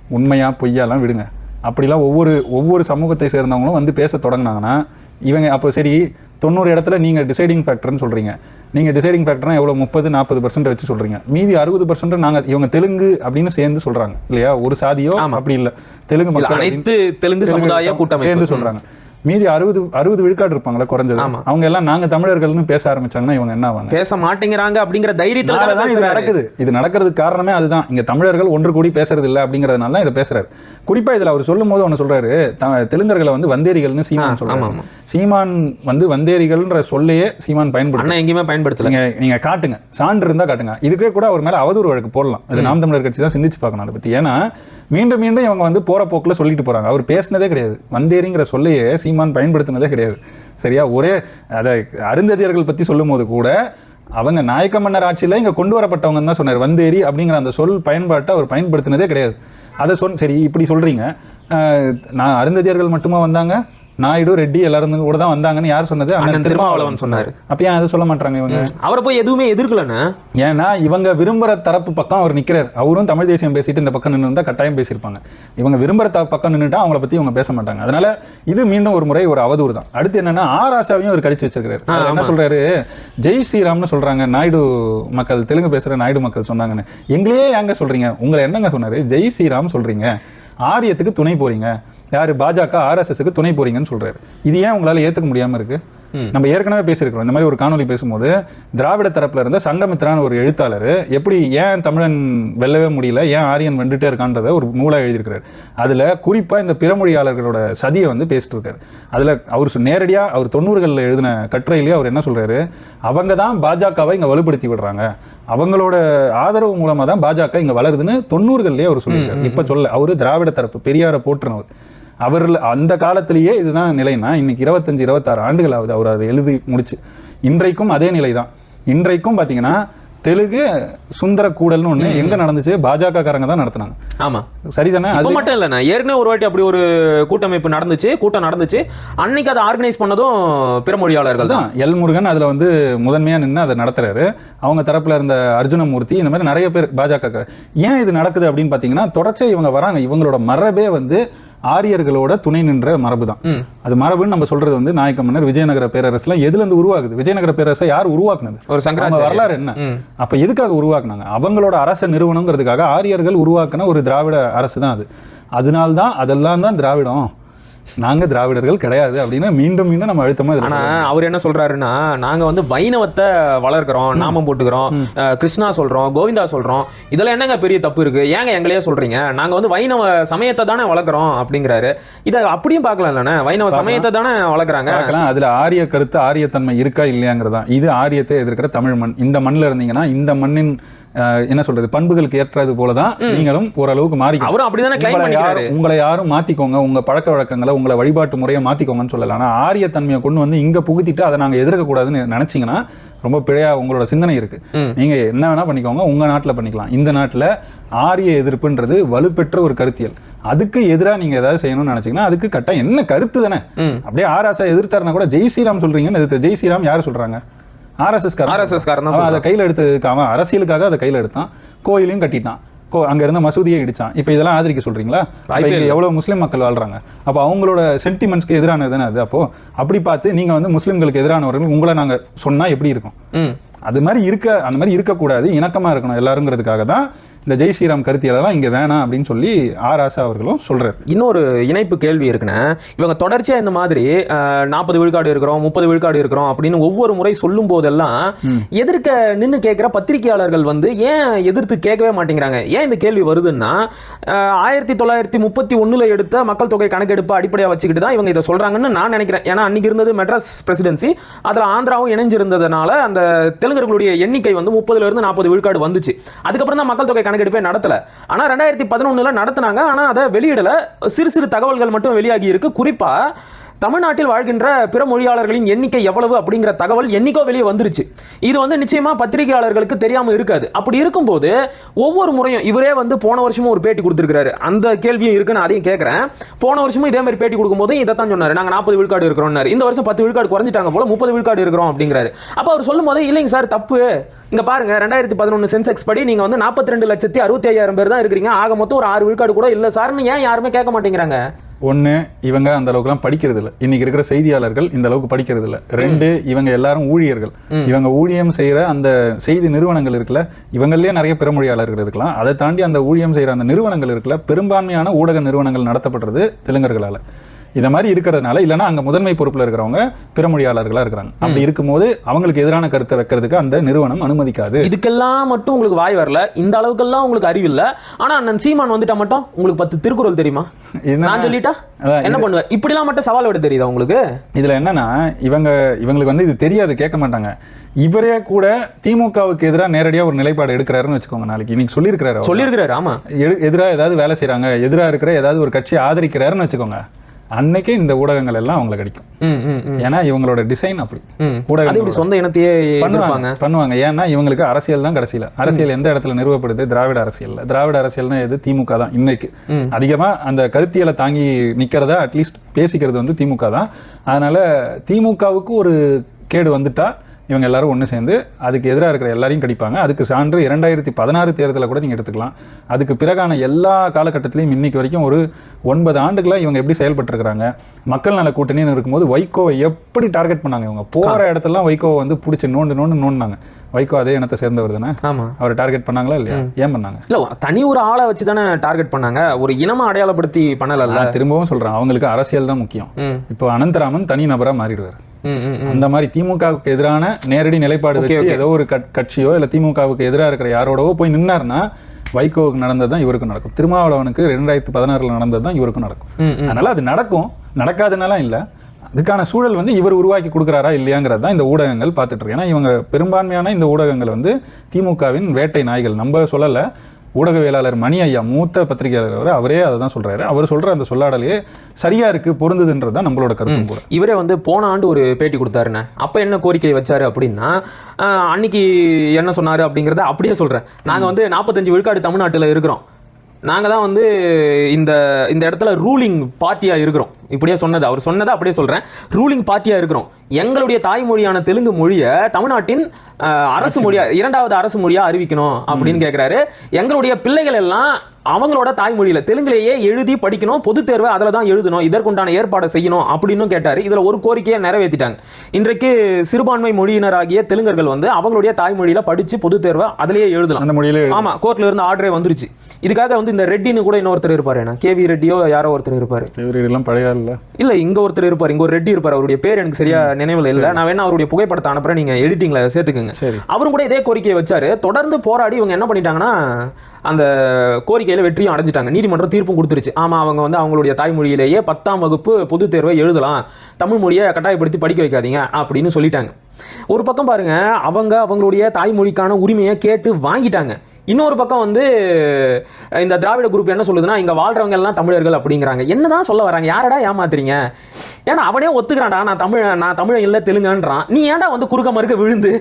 உண்மையா பொய்யாலாம் விடுங்க. அப்படிலாம் ஒவ்வொரு ஒவ்வொரு சமூகத்தை சேர்ந்தவங்களும் வந்து பேச தொடங்குனாங்கன்னா இவங்க அப்போ சரி தொண்ணூறு இடத்துல நீங்க டிசைடிங் ஃபேக்டர்னு சொல்றீங்க. நீங்க டிசைடிங் ஃபேக்டர்னா எவ்வளவு? முப்பது நாற்பது பர்சன்ட் வச்சு சொல்றீங்க. மீதி அறுபது பர்சன்ட் நாங்க இவங்க தெலுங்கு அப்படின்னு சேர்ந்து சொல்றாங்க. இல்லையா? ஒரு சாதியோ அப்படி இல்ல. தெலுங்கு மக்கள் அனைத்து தெலுங்கு சமுதாய சேர்ந்து கூட்டமைப்பு. சொல்றாங்க. மீதி அறுபது அறுபது விழுக்காடு இருப்பாங்களா குறைஞ்சது. அவங்க எல்லாம் நாங்க தமிழர்கள்னு பேச ஆரம்பிச்சாங்கன்னா இவங்க என்ன ஆவாங்க? பேச மாட்டேங்கிறாங்க அப்படிங்கிற தைரியத்துல தானே இது. நடக்குது. இது நடக்கிறதுக்கு காரணமே அதுதான். இங்க தமிழர்கள் ஒன்று கூடி பேசுறது இல்ல அப்படிங்கறதுனால தான் இதை பேசுறாரு. குறிப்பா இதுல அவர் சொல்லும் போது ஒன்று சொல்றாரு. த- தெலுங்கர்களை வந்து வந்தேரிகள்னு சீமான் ஆமா. சீமான் வந்து வந்தேரிகள்ன்ற சொல்லையே சீமான் பயன்படுத்த எங்கேயுமே பயன்படுத்தல. நீங்க நீங்க காட்டுங்க. சான்று இருந்தா காட்டுங்க. இதுக்கே கூட அவர் மேல அவதூறு வழக்கு போடலாம். அது நாம் தமிழர் கட்சி தான் சிந்திச்சு பார்க்கணும் அதை பத்தி. ஏன்னா மீண்டும் மீண்டும் இவங்க வந்து போகிற போக்கில் சொல்லிட்டு போகிறாங்க அவர் பேசினதே கிடையாது. வந்தேரிங்கிற சொல்லையே சீமான் பயன்படுத்தினதே கிடையாது. சரியா? ஒரே அதை அருந்ததியர்கள் பற்றி சொல்லும் போது கூட அவங்க நாயக்க மன்னர் ஆட்சியில் இங்கே கொண்டு வரப்பட்டவங்க தான் சொன்னார். வந்தேரி அப்படிங்கிற அந்த சொல் பயன்பாட்டை அவர் பயன்படுத்தினதே கிடையாது. அதை சொன் சரி இப்படி சொல்கிறீங்க நான் அருந்ததியர்கள் மட்டுமா வந்தாங்க? நாயுடு ரெட்டி எல்லாரும் கூட தான் வந்தாங்கன்னு யார் சொன்னது? அண்ணன் திருமாவளவன் சொன்னாரு. அப்ப ஏன் அதை சொல்ல மாட்டாங்க இவங்க? அவரை போய் எதுவுமே எதிர்க்கலண்ணா? ஏன்னா இவங்க விரும்புற தரப்பு பக்கம் அவர் நிக்கிறார். அவரும் தமிழ் தேசியம் பேசிட்டு இந்த பக்கம் நின்று இருந்தா கட்டாயம் பேசியிருப்பாங்க. இவங்க விரும்புற த- பக்கம் நின்றுட்டா அவங்கள பத்தி இவங்க பேச மாட்டாங்க. அதனால இது மீண்டும் ஒரு முறை ஒரு அவதூறு தான். அடுத்து என்னன்னா ஆர். ஆசாவையும் அவர் கடிச்சு வச்சிருக்காரு என்ன சொல்றாரு? ஜெய் ஸ்ரீராம்னு சொல்றாங்க நாயுடு மக்கள் தெலுங்கு பேசுற நாயுடு மக்கள் சொன்னாங்கன்னு. எங்களையே ஏங்க சொல்றீங்க? உங்களை என்னங்க சொன்னாரு? ஜெய் ஸ்ரீராம் சொல்றீங்க. ஆரியத்துக்கு துணை போறீங்க. யாரு பாஜக ஆர்எஸ்எஸ்க்கு துணை போறீங்கன்னு சொல்றாரு. இது ஏன் உங்களால ஏத்துக்க முடியாம இருக்கு? நம்ம ஏற்கனவே பேசியிருக்கிறோம். இந்த மாதிரி ஒரு காணொளி பேசும்போது திராவிட தரப்புல இருந்த சங்கமித்ரான்னு ஒரு எழுத்தாளர் எப்படி ஏன் தமிழன் வெல்லவே முடியல ஏன் ஆரியன் வெண்டுட்டே இருக்கான்றத ஒரு நூலா எழுதியிருக்கிறார். அதுல குறிப்பா இந்த பிறமொழியாளர்களோட சதியை வந்து பேசிட்டு இருக்காரு அதுல அவர் சொ- நேரடியா அவர் தொண்ணூறுகளில் எழுதின கட்டுரையிலேயே அவர் என்ன சொல்றாரு? அவங்க தான் பாஜகவை இங்க வலுப்படுத்தி விடுறாங்க. அவங்களோட ஆதரவு மூலமா தான் பாஜக இங்க வளருதுன்னு தொண்ணூறுகள்லயே அவர் சொல்லியிருக்காரு. இப்ப சொல்ல அவரு திராவிட தரப்பு பெரியாரை போற்றுனவர். அவர்ல அந்த காலத்திலேயே இதுதான் நிலைன்னா இன்னைக்கு இருபத்தஞ்சு இருபத்தாறு ஆண்டுகள் ஆகுது அவர் அதை எழுதி முடிச்சு. இன்றைக்கும் அதே நிலை தான் இன்றைக்கும் பார்த்தீங்கன்னா தெலுங்கு சுந்தர கூடல்னு ஒன்று எங்க நடந்துச்சு? பாஜக காரங்க தான் நடத்துனாங்க. ஆமா. சரிதானே? அது மட்டும் இல்லைண்ணா ஏற்கனவே ஒரு வாட்டி அப்படி ஒரு கூட்டமைப்பு நடந்துச்சு கூட்டம் நடந்துச்சு. அன்னைக்கு அதை ஆர்கனைஸ் பண்ணதும் பிற மொழியாளர்கள் தான். எல் முருகன் அதுல வந்து முதன்மையா நின்று அதை நடத்துறாரு. அவங்க தரப்புல இருந்த அர்ஜுனமூர்த்தி இந்த மாதிரி நிறைய பேர் பாஜக ஏன் இது நடக்குது அப்படின்னு பாத்தீங்கன்னா தொடர்ச்சியா இவங்க வராங்க. இவங்களோட மரபே வந்து ஆரியர்களோட துணை நின்ற மரபு தான். அது மரபுன்னு நம்ம சொல்றது வந்து நாயக்க மன்னர் விஜயநகர பேரரசுலாம் எதுல இருந்து உருவாகுது? விஜயநகர பேரரசை யார் உருவாக்குனது? ஒரு சங்கராச்சாரிய? வரலாறு என்ன. அப்ப எதுக்காக உருவாக்குனாங்க? அவங்களோட அரச நிறுவனங்கிறதுக்காக ஆரியர்கள் உருவாக்குன ஒரு திராவிட அரசு தான் அது. அதனால்தான் அதெல்லாம் தான் திராவிடம். நாங்க திராவிடர்கள் கிடையாது அப்படின்னு மீண்டும் மீண்டும் நம்ம அழுத்தமா இதுல ஆனா சொல்றோம். அவர் என்ன சொல்றாருன்னா நாங்க வந்து வைணவத்தை வளர்க்கிறோம் நாமம் போட்டுக்கிறோம் கிருஷ்ணா சொல்றோம் கோவிந்தா சொல்றோம். இதெல்லாம் என்னங்க பெரிய தப்பு இருக்கு? ஏங்க எங்களையே சொல்றீங்க? நாங்க வந்து வைணவ சமயத்தை தானே வளர்க்குறோம் அப்படிங்கிறாரு. இதை அப்படியும் பார்க்கலாம் இல்லைண்ணே. வைணவ சமயத்தை தானே வளர்க்குறாங்க? அதுல ஆரிய கருத்து ஆரியத்தன்மை இருக்கா இல்லையாங்கிறதா? இது ஆரியத்தை எதிர்க்கிற தமிழ் மண். இந்த மண்ணில் இருந்தீங்கன்னா இந்த மண்ணின் என்ன சொல்றது? பண்புகளுக்கு ஏற்றது போலதான் நீங்களும் ஓரளவுக்கு மாறிக்கணும். அவரும் அப்படிதானே கிளைம் உங்களை யாரும் மாத்திக்கோங்க. உங்க பழக்க வழக்கங்களை உங்களை வழிபாட்டு முறையை மாத்திக்கோங்கன்னு சொல்லலாம் ஆனா ஆரியத்தன்மையை கொண்டு வந்து இங்க புகுத்திட்டு அதை நாங்க எதிர்க்க கூடாதுன்னு நினைச்சீங்கன்னா ரொம்ப பிழையா உங்களோட சிந்தனை இருக்கு. நீங்க என்ன வேணா பண்ணிக்கோங்க. உங்க நாட்டுல பண்ணிக்கலாம். இந்த நாட்டுல ஆரிய எதிர்ப்புன்றது வலுப்பெற்ற ஒரு கருத்தியல். அதுக்கு எதிரா நீங்க ஏதாவது செய்யணும்னு நினைச்சீங்கன்னா அதுக்கு கரெக்டா என்ன கருத்து தானே. அப்படியே ஆர்எஸ் எதிர்த்தாருனா கூட ஜெய் ஸ்ரீராம் சொல்றீங்கன்னு எதிர்த்து ஜெய் ஸ்ரீராம் யார் சொல்றாங்க? ஆர்எஸ்எஸ் காரன் தான் அவன் அதை கையில எடுத்ததுக்கு அவன் அரசியலுக்காக அதை கையில எடுத்தான். கோயிலையும் கட்டிட்டான். கோ அங்க இருந்த மசூதியை இடிச்சான். இப்போ இதெல்லாம் ஆதரிக்க இங்க எவ்வளவு முஸ்லீம் மக்கள் வாழ்றாங்க? அப்போ அவங்களோட சென்டிமெண்ட்ஸ்க்கு எதிரானது தானே அது? அப்போ அப்படி பார்த்து நீங்க வந்து முஸ்லிம்களுக்கு எதிரானவர்கள் உங்களை நாங்க சொன்னா எப்படி இருக்கும்? அது மாதிரி இருக்க அந்த மாதிரி இருக்கக்கூடாது இணக்கமா இருக்கணும் எல்லாருங்கிறதுக்காக தான் இந்த ஜெய் ஸ்ரீராம் கருத்தியெல்லாம் இங்க வேணாம் அப்படின்னு சொல்லி ஆர் ஆசா அவர்களும் சொல்றாரு. இன்னொரு இணைப்பு கேள்வி இருக்குண்ணே. இவங்க தொடர்ச்சியா இந்த மாதிரி நாற்பது விழுக்காடு இருக்கிறோம் முப்பது விழுக்காடு இருக்கிறோம் அப்படின்னு ஒவ்வொரு முறை சொல்லும் போதெல்லாம் எதிர்க்க நின்று கேட்குற பத்திரிகையாளர்கள் வந்து ஏன் எதிர்த்து கேட்கவே மாட்டேங்கிறாங்க? ஏன் இந்த கேள்வி வருதுன்னா ஆயிரத்தி தொள்ளாயிரத்தி முப்பத்தி ஒண்ணுல எடுத்த மக்கள் தொகை கணக்கெடுப்பு அடிப்படையாக வச்சுக்கிட்டு தான் இவங்க இதை சொல்றாங்கன்னு நான் நினைக்கிறேன். ஏன்னா அன்னைக்கு இருந்தது மெட்ராஸ் பிரசிடென்சி. அதில் ஆந்திராவும் இணைஞ்சிருந்ததுனால அந்த தெலுங்கர்களுடைய எண்ணிக்கை வந்து முப்பதுல இருந்து நாற்பது விழுக்காடு வந்துச்சு. அதுக்கப்புறம் தான் மக்கள் தொகை கணக்கெடுப்பே நடத்தல. ஆனால் ரெண்டாயிரத்தி பதினொன்னுல நடத்தினாங்க. ஆனால் அதை வெளியிடல. சிறு சிறு தகவல்கள் மட்டும் வெளியாகி இருக்கு. குறிப்பா தமிழ்நாட்டில் வாழ்கின்ற பிற மொழியாளர்களின் எண்ணிக்கை எவ்வளவு அப்படிங்கிற தகவல் என்னைக்கோ வெளியே வந்துருச்சு. இது வந்து நிச்சயமா பத்திரிகையாளர்களுக்கு தெரியாம இருக்காது. அப்படி இருக்கும்போது ஒவ்வொரு முறையும் இவரே வந்து போன வருஷமும் ஒரு பேட்டி கொடுத்துருக்காரு அந்த கேள்வியும் இருக்கு நான் அதையும் கேட்கறேன் போன வருஷமும் இதே மாதிரி பேட்டி கொடுக்கும்போது இதை தான் சொன்னாரு. நாங்க நாற்பது விழுக்காடு இருக்கிறோம்னாரு. இந்த வருஷம் பத்து விழுக்காடு குறைஞ்சிட்டாங்க போல முப்பது விழுக்காடு இருக்கிறோம் அப்படிங்கிறாரு. அப்ப அவர் சொல்லும் போது இல்லைங்க சார் தப்பு. இங்க பாருங்க ரெண்டாயிரத்தி பதினொன்று சென்செக்ஸ் படி நீங்க வந்து நாற்பத்தி ரெண்டு லட்சத்தி அறுபத்தி ஐயாயிரம் பேர் தான் இருக்கிறீங்க. ஆக மொத்தம் ஒரு ஆறு விழுக்காடு கூட இல்ல சார்னு ஏன் யாருமே கேட்க மாட்டேங்கிறாங்க? ஒண்ணு இவங்க அந்த அளவுக்குலாம் படிக்கிறது இல்ல இன்னைக்கு இருக்கிற செய்தியாளர்கள் இந்த அளவுக்கு படிக்கிறது இல்ல ரெண்டு இவங்க எல்லாரும் ஊழியர்கள். இவங்க ஊழியம் செய்யற அந்த செய்தி நிறுவனங்கள் இருக்குல்ல இவங்களே நிறைய பிறமொழியாளர்கள் இருக்கலாம். அதை தாண்டி அந்த ஊழியம் செய்யற அந்த நிறுவனங்கள் இருக்குல்ல பெரும்பான்மையான ஊடக நிறுவனங்கள் நடத்தப்படுறது தெலுங்கர்களால. இத மாதிரி இருக்கிறதுனால இல்லைன்னா அங்க முதன்மை பொறுப்புல இருக்கிறவங்க பிறமொழியாளர்களா இருக்கிறாங்க. அப்படி இருக்கும்போது அவங்களுக்கு எதிரான கருத்தை வைக்கிறதுக்கு அந்த நிறுவனம் அனுமதிக்காது. இதுக்கெல்லாம் மட்டும் உங்களுக்கு வாய் வரல. இந்த அளவுக்கெல்லாம் உங்களுக்கு அறிவு இல்ல. ஆனா அண்ணன் சீமான் வந்துட்டா மட்டும் உங்களுக்கு பத்து திருக்குறள் தெரியுமா? நான் சொல்லிட்டா? என்ன பண்ணுவேன்? இப்படிலாம் மட்டும் சவால் விட தெரியுதா உங்களுக்கு? இதுல என்னன்னா இவங்க இவங்களுக்கு வந்து இது தெரியாது கேட்க மாட்டாங்க. இவரே கூட திமுகவுக்கு எதிராக நேரடியா ஒரு நிலைப்பாடு எடுக்கிறாருன்னு வச்சுக்கோங்க நாளைக்கு. இன்னைக்கு சொல்லியிருக்கிறாரு. சொல்லியிருக்கிறாரு ஆமா. எடு- எதிரா ஏதாவது வேலை செய்றாங்க எதிரா இருக்கிற ஏதாவது ஒரு கட்சியை ஆதரிக்கிறாருன்னு வச்சுக்கோங்க. அன்னைக்கே இந்த ஊடகங்கள் எல்லாம் அவங்களை கிடைக்கும். ஏன்னா இவங்களோட டிசைன் அப்படி. இப்படி சொந்த இனத்தையே பண்ணுவாங்க பண்ணுவாங்க. ஏன்னா இவங்களுக்கு அரசியல் தான் கடைசியில. அரசியல் எந்த இடத்துல நிறுவப்படுது? திராவிட அரசியல்ல. திராவிட அரசியல்னா எது? திமுக தான் இன்னைக்கு. ம். அதிகமா அந்த கருத்தியலை தாங்கி நிக்கிறதா அட்லீஸ்ட் பேசிக்கிறது வந்து திமுக தான். அதனால திமுகவுக்கு ஒரு கேடு வந்துட்டா இவங்க எல்லாரும் ஒன்று சேர்ந்து அதுக்கு எதிராக இருக்கிற எல்லாரையும் கடிப்பாங்க. அதுக்கு சான்று இரண்டாயிரத்தி பதினாறு தேர்தலை கூட நீங்கள் எடுத்துக்கலாம். அதுக்கு பிறகான எல்லா காலகட்டத்திலையும் இன்னைக்கு வரைக்கும் ஒரு ஒன்பது ஆண்டுகளாக இவங்க எப்படி செயல்பட்டுருக்காங்க மக்கள் நல கூட்டணின்னு இருக்கும்போது வைகோவை எப்படி டார்கெட் பண்ணாங்க இவங்க? போகிற இடத்துலலாம் வைகோவை வந்து பிடிச்சி நோண்டு நோண்டு நோண்டினாங்க. வைகோ அதே இனத்தை சேர்ந்தவர் தானே? ஆமா. அவரை டார்கெட் பண்ணாங்களா இல்லையா? ஏன் பண்ணாங்க? இல்ல தனி ஒரு ஆளை வச்சு தானே டார்கெட் பண்ணாங்க. ஒரு இனமா அடையாளப்படுத்தி பண்ணலல்ல? நான் திரும்பவும் சொல்றேன் அவங்களுக்கு அரசியல் தான் முக்கியம். இப்போ அனந்தராமன் தனி நபரா மாறிடுவார். அந்த மாதிரி திமுகவுக்கு எதிரான நேரடி நிலைப்பாடு வச்சு. ஏதோ ஒரு கட்- கட்சியோ இல்ல திமுகவுக்கு எதிராக இருக்கிற யாரோடவோ போய் நின்னாருன்னா வைகோவுக்கு நடந்தது தான் இவருக்கும் நடக்கும். திருமாவளவனுக்கு ரெண்டாயிரத்தி பதினாறுல நடந்தது தான் இவருக்கும் நடக்கும். அதனால அது நடக்கும். நடக்காதுனாலாம் இல்ல. அதுக்கான சூழல் வந்து இவர் உருவாக்கி கொடுக்குறாரா இல்லையாங்கிறது தான் இந்த ஊடகங்கள் பார்த்துட்டு இருக்கு. ஏன்னா இவங்க பெரும்பான்மையான இந்த ஊடகங்கள் வந்து திமுகவின் வேட்டை நாய்கள். நம்ம சொல்லல ஊடகவியலாளர் மணி ஐயா மூத்த பத்திரிகையாளர் அவர் அவரே அதை தான் சொல்றாரு. அவர் சொல்ற அந்த சொல்லாடலே சரியா இருக்கு பொருந்ததுன்றது தான் நம்மளோட கருத்தும் கூட. இவரே வந்து போன ஆண்டு ஒரு பேட்டி கொடுத்தாருண்ணே. அப்போ என்ன கோரிக்கை வச்சாரு அப்படின்னா அன்னைக்கு என்ன சொன்னாரு அப்படிங்கிறத அப்படியே சொல்றேன். நாங்க வந்து நாற்பத்தஞ்சு விழுக்காடு தமிழ்நாட்டில் இருக்கிறோம். நாங்க தான் வந்து இந்த இந்த இடத்துல ரூலிங் பார்ட்டியா இருக்கிறோம். இப்படியே சொன்னது அவர் சொன்னதை அப்படியே சொல்றேன். ரூலிங் பார்ட்டியா இருக்கிறோம். எங்களுடைய தாய்மொழியான தெலுங்கு மொழியை தமிழ்நாட்டின் அரசு மொழியா இரண்டாவது அரசு மொழியா அறிவிக்கணும் அப்படின்னு கேட்கிறாரு எங்களுடைய பிள்ளைகள் எல்லாம் அவங்களோட தாய்மொழியில தெலுங்குலேயே எழுதி படிக்கணும் பொது தேர்வை அதில் தான் எழுதணும் இதற்குண்டான ஏற்பாடை செய்யணும் அப்படின்னு கேட்டாரு. இதுல ஒரு கோரிக்கையை நிறைவேற்றிட்டாங்க. இன்றைக்கு சிறுபான்மை மொழியினராகிய தெலுங்கர்கள் வந்து அவங்களுடைய தாய்மொழியில படிச்சு பொது தேர்வை அதிலேயே எழுதலாம். அந்த மொழியிலே ஆமா கோர்ட்ல இருந்து ஆர்டரே வந்துருச்சு. இதுக்காக வந்து இந்த ரெட்டின்னு கூட இன்னொருத்தர் இருப்பாரு என்ன? கேவி ரெட்டியோ யாரோ ஒருத்தர் இருப்பாரு. இதெல்லாம் பழைய ஆள் இல்ல இங்க ஒருத்தர் இருப்பாரு. இங்க ஒரு ரெட்டி இருப்பாரு. அவருடைய பேர் எனக்கு சரியா நினைவில் இல்ல. நான் வேணா அவருடைய புகைப்படத்தை அனுப்புறேன். நீங்க எடிட்டிங்ல சேர்த்துக்குங்க. சரி. அவரும் கூட இதே கோரிக்கையை வச்சாரு. தொடர்ந்து போராடி இவங்க என்ன பண்ணிட்டாங்கன்னா அந்த கோரிக்கையில வெற்றியும் அடைஞ்சிட்டாங்க. நீதிமன்றம் தீர்ப்பும் கொடுத்துருச்சு. ஆமா அவங்க வந்து அவங்களுடைய தாய்மொழியிலேயே பத்தாம் வகுப்பு பொது தேர்வை எழுதலாம். தமிழ் மொழியை கட்டாயப்படுத்தி படிக்க வைக்காதீங்க அப்படின்னு சொல்லிட்டாங்க. ஒரு பக்கம் பாருங்க அவங்க அவங்களுடைய தாய்மொழிக்கான உரிமையை கேட்டு வாங்கிட்டாங்க. இன்னொரு பக்கம் வந்து இந்த திராவிட குரூப் என்ன சொல்லுதுன்னா இங்க வாழ்றவங்க எல்லாம் தமிழர்கள் அப்படிங்கிறாங்க. என்னதான் சொல்ல வராங்க? யாரடா ஏமாத்துறீங்க? ஏன்னா அவனே ஒத்துக்கிறான்டா. நான் தமிழ் நான் தமிழன் இல்ல தெலுங்குன்றான். நீ ஏன்டா வந்து குறுக்க மறுக்க விழுந்து?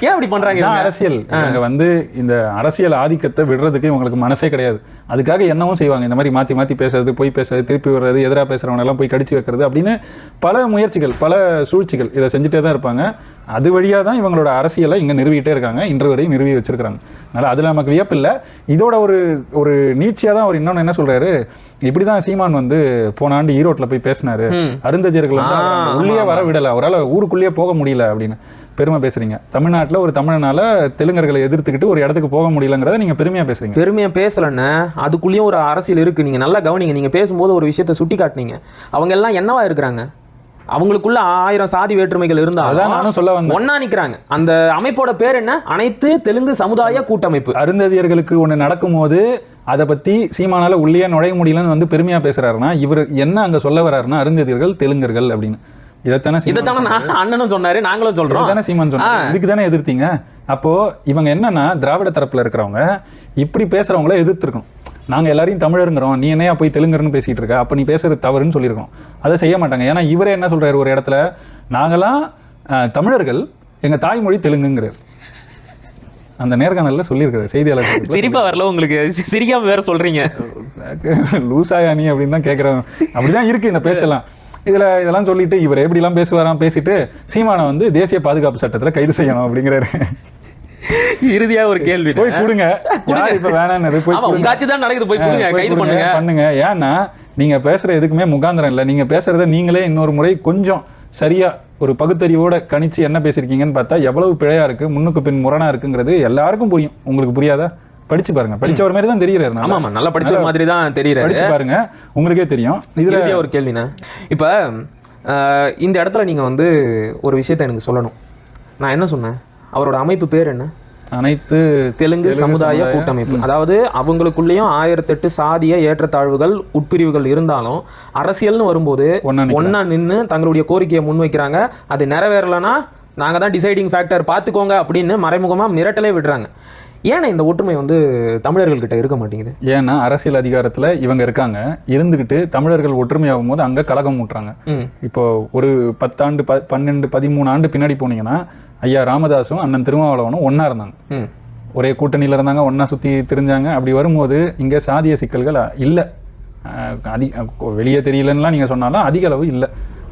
ஏன் அப்படி இவங்க? அரசியல். இவங்க வந்து இந்த அரசியல் ஆதிக்கத்தை விடுறதுக்கு இவங்களுக்கு மனசே கிடையாது. அதுக்காக என்னவும் செய்வாங்க. இந்த மாதிரி மாத்தி மாத்தி பேசுறது போய் பேசுறது திருப்பி வர்றது எதிராக பேசுறவங்க எல்லாம் போய் கடிச்சு வைக்கிறது அப்படின்னு பல முயற்சிகள் பல சூழ்ச்சிகள் இதை செஞ்சுட்டே தான் இருப்பாங்க. அது வழியா தான் இவங்களோட அரசியலை இங்க நிறுவிட்டே இருக்காங்க இன்று வரை நிறுவி வச்சிருக்காங்க அதனால அதுல நமக்கு வியப்பு இல்லை. இதோட ஒரு ஒரு நீட்சியா தான் அவர் இன்னொன்னு என்ன சொல்றாரு? இப்படிதான் சீமான் வந்து போன ஆண்டு ஈரோட்ல போய் பேசினாரு. அருந்ததியர்கள் வந்து உள்ளே வர. விடல. அவரால் ஊருக்குள்ளேயே போக முடியல அப்படின்னு. பெருமை பேசுறீங்க. தமிழ்நாட்டுல ஒரு தமிழனால தெலுங்கர்களை எதிர்த்துக்கிட்டு ஒரு இடத்துக்கு போக முடியலங்கிறத நீங்க பெருமையா பேசுறீங்க. பெருமையா பேசலன்னு அதுக்குள்ளேயும் ஒரு அரசியல் இருக்கு. நீங்க நல்லா கவனிங்க. நீங்க பேசும்போது ஒரு விஷயத்தை சுட்டி காட்டுனீங்க அவங்க எல்லாம் என்னவா இருக்கிறாங்க? அவங்களுக்குள்ள ஆயிரம் சாதி வேற்றுமைகள் இருந்தாலும் நானும் சொல்ல வந்தேன். ஒண்ணா நிக்கிறாங்க. அந்த அமைப்போட பேர் என்ன? அனைத்து தெலுங்கு சமுதாய கூட்டமைப்பு. அருந்ததியர்களுக்கு ஒண்ணு நடக்கும்போது அதை பத்தி சீமானால உள்ளே நுழைய முடியலன்னு வந்து பெருமையா பேசுறாருன்னா இவர் என்ன அங்க சொல்ல வர்றாருன்னா அருந்ததியர்கள் தெலுங்கர்கள் அப்படின்னு. இதைத்தானே இதைத்தானே அண்ணனும் சொன்னாரு நாங்களும் சொல்றோம். இதுதானே சீமான் சொன்னாங்க இதுக்கு தானே எதிர்த்தீங்க? அப்போ இவங்க என்னன்னா திராவிட தரப்புல இருக்கிறவங்க இப்படி பேசுறவங்கள எதிர்த்திருக்கணும். நாங்க எல்லாரையும் தமிழருங்கிறோம். நீ என்னையா போய் தெலுங்குன்னு பேசிட்டு இருக்க? அப்ப நீ பேசுறது தவறுன்னு சொல்லியிருக்கோம் அதை செய்ய மாட்டாங்க. ஏன்னா இவரே என்ன சொல்றாரு? ஒரு இடத்துல நாங்கெல்லாம் அஹ், தமிழர்கள் எங்க தாய்மொழி தெலுங்குங்கிறார். அந்த நேர்காணல்ல சொல்லியிருக்காரு செய்தியாளர் சிரிப்பா வரல உங்களுக்கு? சிரிக்காம வேற சொல்றீங்க. லூசாயா நீ அப்படின்னு தான் கேட்குறேன் அப்படிதான் இருக்கு இந்த பேச்செல்லாம். இதுல இதெல்லாம் சொல்லிட்டு இவர் எப்படிலாம் பேசுவாராம்? பேசிட்டு சீமானை வந்து தேசிய பாதுகாப்பு சட்டத்துல கைது செய்யணும் அப்படிங்கிறாரு. இறுதியா ஒரு கேள்வி. போய் கொடுங்க. யார் இப்ப வேணான்னு போய் கொடுங்க. உங்க ஆட்சி தான் நடக்குது. போய் கொடுங்க கைது கொடுங்க, பண்ணுங்க. பண்ணுங்க. ஏன்னா நீங்க பேசுற எதுக்குமே முகாந்திரம் இல்ல. நீங்க பேசுறத நீங்களே இன்னொரு முறை கொஞ்சம் சரியா ஒரு பகுத்தறிவோட கணிச்சு என்ன பேசிருக்கீங்கன்னு பார்த்தா எவ்வளவு பிழையா இருக்கு முன்னுக்கு பின் முரணா இருக்குங்கிறது எல்லாருக்கும் புரியும். உங்களுக்கு புரியாதா? படிச்சு பாருங்க. படிச்சவர் மாதிரி தான் தெரியுறாரு. ஆமா ஆமா நல்லா படிச்ச மாதிரி தான் தெரியுறாரு படிச்சு பாருங்க. உங்களுக்கே தெரியும். இதுல ஒரு கேள்விண்ணே. இப்போ இந்த இடத்துல நீங்க வந்து ஒரு விஷயத்தை எனக்கு சொல்லணும். நான் என்ன சொன்னேன்? அவரோட அமைப்பு பேர் என்ன? அனைத்து தெலுங்கு சமுதாய கூட்டமைப்பு. அதாவது அவங்களுக்குள்ளேயும் ஆயிரத்தெட்டு சாதிய ஏற்றத்தாழ்வுகள் உட்பிரிவுகள் இருந்தாலும் அரசியல்னு வரும்போது. ஒண்ணா நின்று தங்களுடைய கோரிக்கையை முன்வைக்கிறாங்க. அது நிறைவேறலைன்னா நாங்க தான் டிசைடிங் ஃபேக்டர் பார்த்துக்கோங்க அப்படின்னு மறைமுகமா மிரட்டலே விடுறாங்க. ஏன்னா இந்த ஒற்றுமை வந்து தமிழர்கள் கிட்ட இருக்க மாட்டேங்குது? ஏன்னா அரசியல் அதிகாரத்துல இவங்க இருக்காங்க. இருந்துகிட்டு தமிழர்கள் ஒற்றுமையாகும் போது அங்க கலகம் ஊட்டுறாங்க இப்போ ஒரு பத்தாண்டு ப பன்னெண்டு பதிமூணு ஆண்டு பின்னாடி போனீங்கன்னா ஐயா ராமதாஸும் அண்ணன் திருமாவளவனும் ஒண்ணா இருந்தாங்க. ஒரே கூட்டணியில் இருந்தாங்க ஒண்ணா சுற்றி திரிஞ்சாங்க. அப்படி வரும்போது இங்கே சாதிய சிக்கல்கள் இல்லை. அதி வெளியே தெரியலன்னுலாம் நீங்கள் சொன்னாலும் அதிக அளவு இல்லை.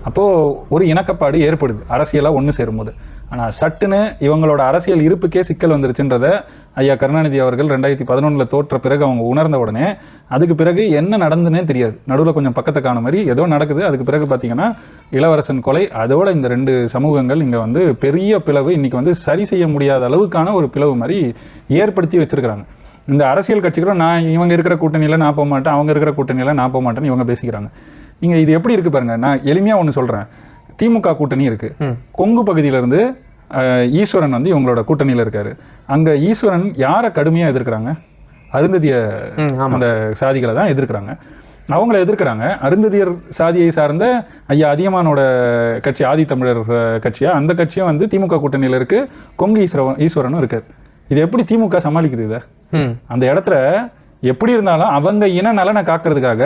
அப்போது ஒரு இணக்கப்பாடு ஏற்படுது. அரசியலாக ஒன்று சேரும்போது. ஆனால் சட்டுன்னு இவங்களோட அரசியல் இருப்புக்கே சிக்கல் வந்துருச்சுன்றத ஐயா கருணாநிதி அவர்கள் ரெண்டாயிரத்தி பதினொன்றில் தோற்ற பிறகு அவங்க உணர்ந்த உடனே அதுக்கு பிறகு என்ன நடந்துன்னே தெரியாது. நடுவில் கொஞ்சம் பக்கத்தை காண மாதிரி ஏதோ நடக்குது. அதுக்கு பிறகு பார்த்தீங்கன்னா இளவரசன் கொலை அதோட இந்த ரெண்டு சமூகங்கள் இங்கே வந்து பெரிய பிளவு இன்னைக்கு வந்து சரி செய்ய முடியாத அளவுக்கான ஒரு பிளவு மாதிரி ஏற்படுத்தி வச்சிருக்கிறாங்க. இந்த அரசியல் கட்சிகளும் நான் இவங்க இருக்கிற கூட்டணியில் நான் போக மாட்டேன் அவங்க இருக்கிற கூட்டணியில் நான் போக மாட்டேன்னு இவங்க பேசிக்கிறாங்க. இங்கே இது எப்படி இருக்கு பாருங்க நான் எளிமையாக ஒன்று சொல்கிறேன் திமுக கூட்டணி இருக்கு. ம். கொங்கு பகுதியிலேருந்து ஈஸ்வரன் வந்து இவங்களோட கூட்டணியில் இருக்காரு. அங்கே ஈஸ்வரன் யாரை கடுமையாக எதிர்க்கிறாங்க? அருந்ததிய அந்த சாதிகளை தான் எதிர்க்கிறாங்க. அவங்கள எதிர்க்கிறாங்க. அருந்ததியர் சாதியை சார்ந்த ஐயா அதியமானோட கட்சி ஆதித்தமிழர் கட்சியா? அந்த கட்சியும் வந்து திமுக கூட்டணியில் இருக்கு. கொங்கு ஈஸ்வரன் ஈஸ்வரனும் இருக்காரு. இது எப்படி திமுக சமாளிக்குது இதை? அந்த இடத்துல எப்படி இருந்தாலும் அவங்க இன நலனை காக்கிறதுக்காக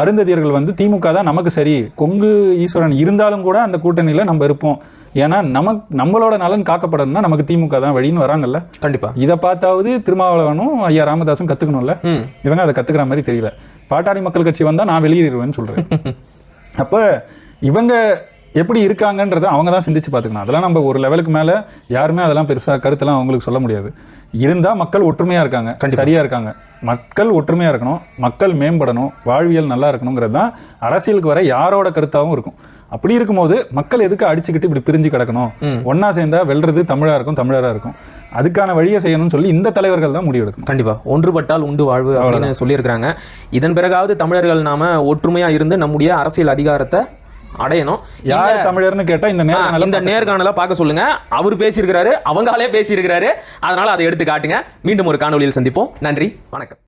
அருந்ததியர்கள் வந்து திமுக தான் நமக்கு சரி. கொங்கு ஈஸ்வரன் இருந்தாலும் கூட அந்த கூட்டணியில நம்ம இருப்போம். ஏன்னா நமக்கு நம்மளோட நலன் காக்கப்படணும்னா நமக்கு திமுக தான் வழின்னு வராங்கல்ல? கண்டிப்பா. இதை பார்த்தாவது திருமாவளவனும் ஐயா ராமதாசும் கத்துக்கணும்ல? ம். இவங்க அதை கத்துக்கிற மாதிரி தெரியல. பாட்டாளி மக்கள் கட்சி வந்தா நான் வெளியேறிடுவேன்னு சொல்றேன். அப்ப இவங்க எப்படி இருக்காங்கன்றத அவங்க தான் சிந்திச்சு பார்த்துக்கணும். அதெல்லாம் நம்ம ஒரு லெவலுக்கு மேல யாருமே அதெல்லாம் பெருசா கருத்தெல்லாம் அவங்களுக்கு சொல்ல முடியாது. இருந்தா மக்கள் ஒற்றுமையா இருக்காங்க. சரியா இருக்காங்க. மக்கள் ஒற்றுமையா இருக்கணும். மக்கள் மேம்படணும். வாழ்வியல் நல்லா இருக்கணுங்கிறது தான் அரசியலுக்கு வர யாரோட கருத்தாவும் இருக்கும். அப்படி இருக்கும்போது மக்கள் எதுக்கு அடிச்சுக்கிட்டு இப்படி பிரிஞ்சு கிடக்கணும். ஒண்ணா சேர்ந்தா வெல்றது தமிழா இருக்கும் தமிழரா இருக்கும். அதுக்கான வழியை செய்யணும்னு சொல்லி இந்த தலைவர்கள் தான் முடிவெடுக்கணும். கண்டிப்பா. ஒன்றுபட்டால் உண்டு வாழ்வு அப்படின்னு சொல்லியிருக்கிறாங்க. இதன் பிறகாவது தமிழர்கள் நாம ஒற்றுமையா இருந்து நம்முடைய அரசியல் அதிகாரத்தை அடையணும். யார் தமிழர்னு கேட்டா இந்த நேரம் இந்த நேர்காணலை பார்க்க சொல்லுங்க. அவர் பேசியிருக்கிறாரு அவங்களே பேசியிருக்கிறாரு. அதனால அதை எடுத்து காட்டுங்க. மீண்டும் ஒரு காணொளியில் சந்திப்போம். நன்றி வணக்கம்.